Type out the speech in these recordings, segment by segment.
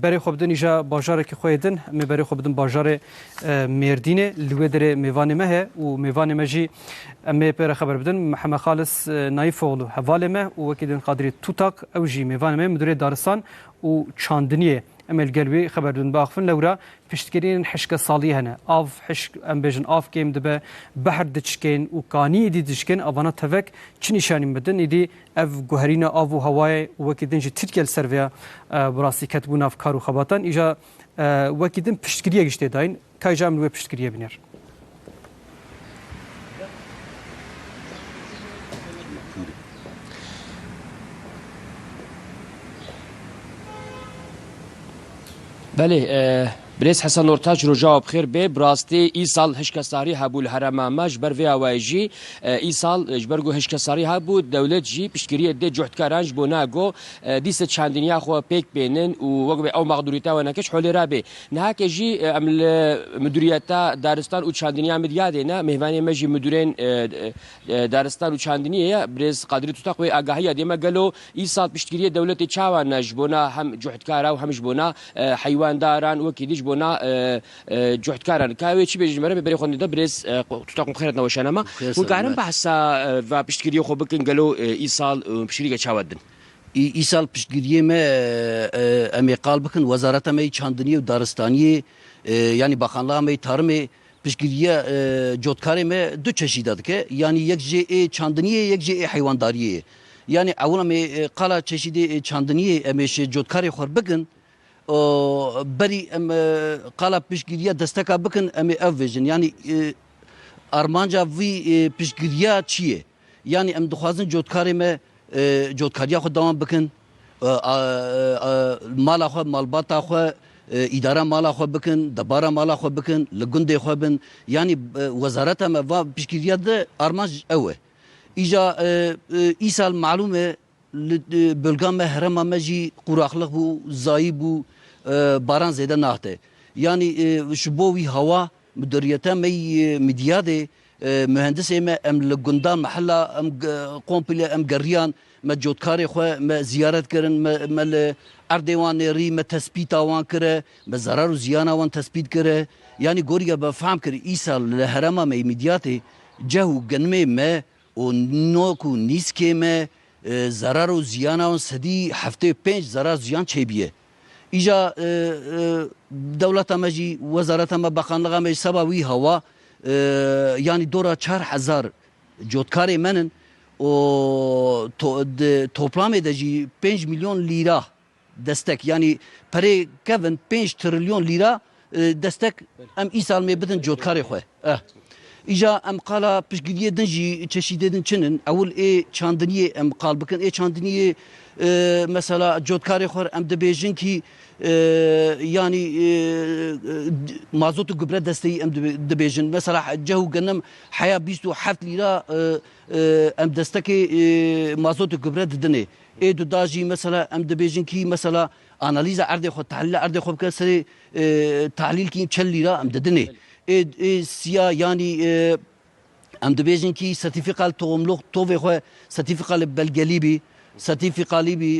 برای خوب دن ایجا باجار که خویدن می برای خوب دن باجار مردینه لوی در میوان مه و میوان مجی می پر خبر بدن محمد خالص نایف اولو حواله مه و وکیدن قادری توتاق او جی میوان مه مدیر دارستان و چاندنیه امل گلوی خبردن باخفن لورا پشتگیرین حشک سالی هنه آف حشک ام بیجن آف گیم دبه بحر دچکین و کانی دی دچکین اوانا تفک چی نشانی بدن ایدی اف گوهرین آف و هوای وکی دنج ترکیل سرویا براسی کتبون اف کارو خباتان ایجا وکی دن پشتگیریه گشته داین که ایجا املوی بله بینیر بله برێز حەسەن نۆرتاج ڕۆژاوە بخێر بێ براستێ ئیساڵ هشکەساری هەبوو لە هەرەمامەش بەرێ ئەوایژی ئیساڵ ژبەرگ و هشکەساری هەبوو دەولەت جی پشتگیریە دێ جوحتکارانش بۆ ناگۆ دیسە چاندنیا خۆ پێک بێنن و وەک بێ ئەو مەغدوریتاوە نەکەش حۆلێرا بێ نهاکێژی ئەم لە مدوریەتا دارستان و چاندنیا مدیادێنە میهوانی مەژی مدورێن دارستان و چاندنیە برێز قادری توتاقوی ئاگاهی دێمە گەلۆ ئیساڵ پشتگیریە دەولەتی چاوان نەش بۆنا هەم جوحتکارا و هەمش بۆنا حیوانداران وەکی دیش بۆنا جوحتکاران. کاوێکی بێژمەرە بەری خۆنیدا برێز توتاقم خێرەتەوە شەنەمە وگارم بەحسا و پشتگیری خۆ بکەن گەلۆ ئیساڵ پشتگیریگە چاوەدن ئیسال پشتگیریە me ئەمێ قال بکن وەزارەتە me çandiniye û daristaniyê yanî baxanlığa me tarımê piştgiriye cotkarê me du çeşîda dike yanî yek jê ê çandiniye yek jê ê heywandariyê yani ewla me qala çeşîdê piştgiriye desteka bikin em ê ev vêjin yani armanca vî piştgiriya çi ye yani em dixwazin cotkarê me cotکاریه خو دوام بکن مالا خو مالباتا خو اداره مالا خو بکن دباره مالا خو بکن لګوند خو بن. یعنی وزارت ما و پشکریه ده ارماج اوه ایجا ایسال معلومه بلگام هرم مجی قراخلق بو زایی بو باران زیده ناخته یعنی شبوی هوا مدیریت می مدیاده مهندس ام ام لګوندان محله ام قومپله ام ګریان ما جوتکاری خو ما زیارت کردن ما اردوان ری ما تثبیت وان کړه ما zarar و زیان وان تثبیت کړه یعنی ګوریا به فهم کړ ایسا له حرمه می میدیاته جهو گنمه ما و نوکو نیسکه ما zarar و زیان وان سدی هفته پنج zarar زیان چه بیه ایجا دولت مجی وزارت ما بخانلغه می سباوی هوا yani dora çar hazar cotkarê menin o toplamê de jî 5 milyon lîra destek yani perê kevin 5 trilyon lîra destek em îsal mê bidin cotkarê xwe eh. İja em qala piştgiriyê din jî çeşîdê din çinin ewil ê çandiniyê em qal bikin ê çandiniyê mesela cotkarê xwe em dibêjin ki yani mazot û gübre desteyî em dibêjin mesela cehu genim heya bîst û heft lîra em destekê mazot û gübre didinê ê du da jî mesela em dibêjin kî mesela analiza erdê xwe tahlîla erdê xwe bike serê tahlîl kî çel lîra em didinê ê siya yanî em dibêjin kî sertîfîqal tohumluq tovê xwe sertîfîqal belgelî bî sertîfîqalî bî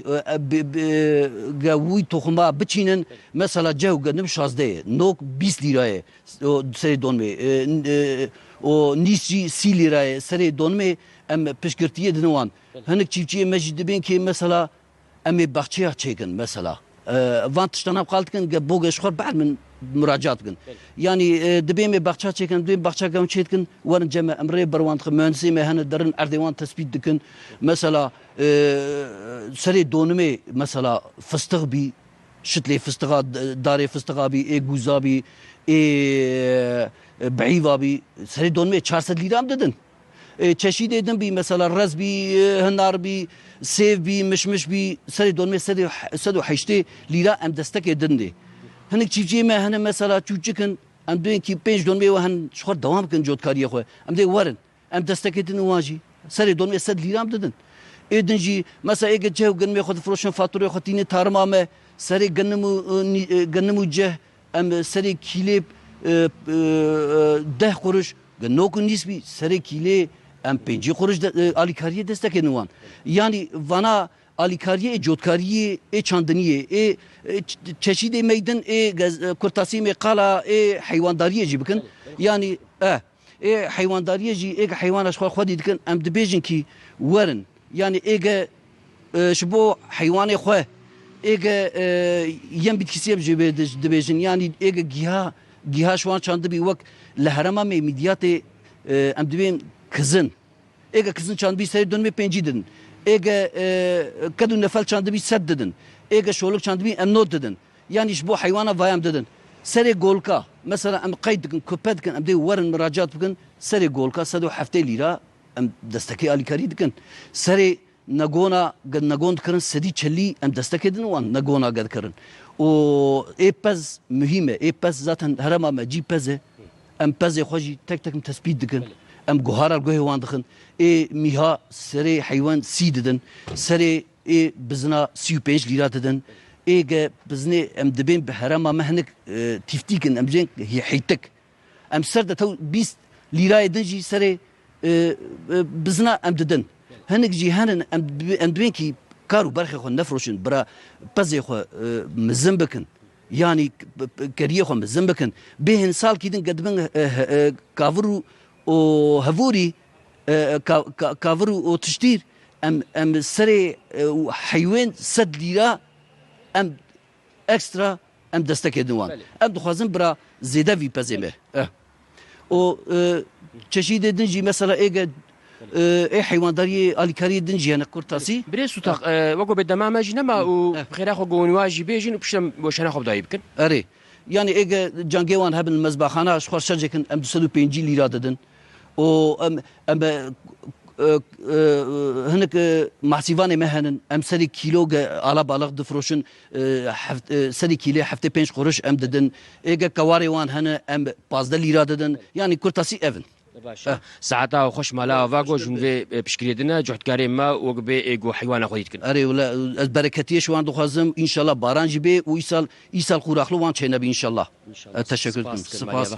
wî toxuma biçînin mesela cew genim şazdeyê nok bîst lîraye serê donmê o nîs jî sî lîraye serê donmê em pişgirtiye din wan hinek çîvçiyê me jî dibên kê mesela em ê baxçeya çêkin mesela van tiştana qaldikin bo geşxwar bel min مراجعات کن یعنی دبیم بخشا چکن دبیم بخشا گم چیت کن ورن جمع امره بروان خ مهندسی مهنه درن اردوان تثبیت دکن. مثلا سری دونمه مثلا فستق بی شتلی فستقا داری فستقا بی ای گوزا بی ای بعیوا بی سری دونمه 400 لیرام ددن. çeşit edin bir mesela raz bir hınar bir sev bir mişmiş bir seri dönme seri seri haşte lira em destek هنك چیچی ما هنه مثلا چوچکن ام دوین کی پنج دون می وهن شخور دوام کن جوت کاری خو ام دی ورن ام دستکیتن واجی سر دون می صد لیرام ددن ایدن جی مثلا اگه جه گن می خود فروشن فاتوره خو تینه تارما ما سر گنمو گنمو جه ام سر کلیب ده قرش گنوک نسبی سر کلی ام پنجی قرش الیکاری دستکن وان یعنی وانا alikariye, codkariye, e çandiniye, e çeşidi meydan, e kurtasi me qala, e hayvandariye jî bikin. Yani e e hayvandariye jî e hayvan aşkwa xwedî dikin em dibêjin ki werin. Yani ege ji bo heywanê xwe ege yem bitkisiye jî dibêjin yani ege giha giha şwan çandibî wek li herema me midyatê em dibên kizin ege kizin çandibî serê dönmê pêncî didin ege kedû nefel çandibî sed didin ege şoluk çandibî em nod didin yani ji bo heywana vayam didin serê golka mesela em qeyd dikin kupet dikin em dê werin miracat bikin serê golka sed û heftê lîra em destekê alîkarî dikin serê negona negon dikirin sedî çelî em destekê din wan negona ge dikirin û ê pez mühîm e ê pez zaten herema me cî pez e em pezê xwe jî tek tek tespît dikin em guhara guhê wan dixin ê mîha serê heywan sî didin serê ê bizina sî û pênc lîra didin ê ge bizinê em dibên bi herema me hinek tîftîkin em jên heytik em ser de tew bîst lîrayê din jî serê bizina em didin hinek jî henin em dibên kî kar û berxê xwe nefroşin bira pezê xwe mizin bikin yanî keriyê xwe mizin bikin bêhên salkî din gedibin kavir û û hevûrî kavir û tiştîr em em serê heywen sed lîra em ekstra em destekê din wan em dixwazin bira zêde vî pezê me û çeşîdê din jî mesela êge ê heywandariyê alîkariyê din jî hene kurtasî برێ سوتاق وەکو بێ دەمامە ژی نەما و خێرا خۆ گۆنیواژی بێژین و پشتم بۆ شەنا خۆدایی بکەن erê yani êge cangê wan و ام ام هناك محسيفاني مهنن أم سري كيلو على بالغ دفروشن سري كيلو حفتي بنش قرش أم ددن. إيجا كواري وان هنا أم بازدل ليرا ددن. يعني كرتاسي ايفن ساعتا خۆش مالا واگۆ ژنێ پشکرێدنە جوتکارێ ما وەک بێ ئێگو حیوانە خۆی دکن erê ez bereketiye şu an dixwazim inşallah baran jî bê û îsal îsal xuraxlı wan çênebî inşallah teşekkür ederim spas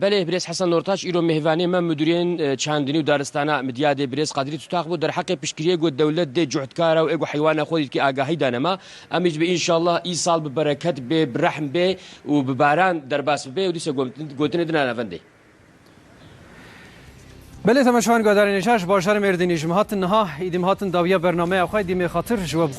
بەێ برێز حەسەن نۆرتاش ئیرۆ میهوانێ مە مدورێن چاندنی و دارستانە مدیادێ برێز قادری توتاق بوو دەرحەقی پشکریە گوت دەولەت دێ جوتکارە و ئێگو حیوانە خۆیکی ئاگاهی دانەما ئەمیش بە ئینشاءله ئیسال ببەرەکەت بێ برەحم بێ و بباران دەرباس بێ و دیسە گوتنە دنانەڤندەی بله تماشاوان گادارین شش باشار مردینی جمهات نها ایدیم هاتن داویا برنامه. اخوای دیم خاطر جو بخواز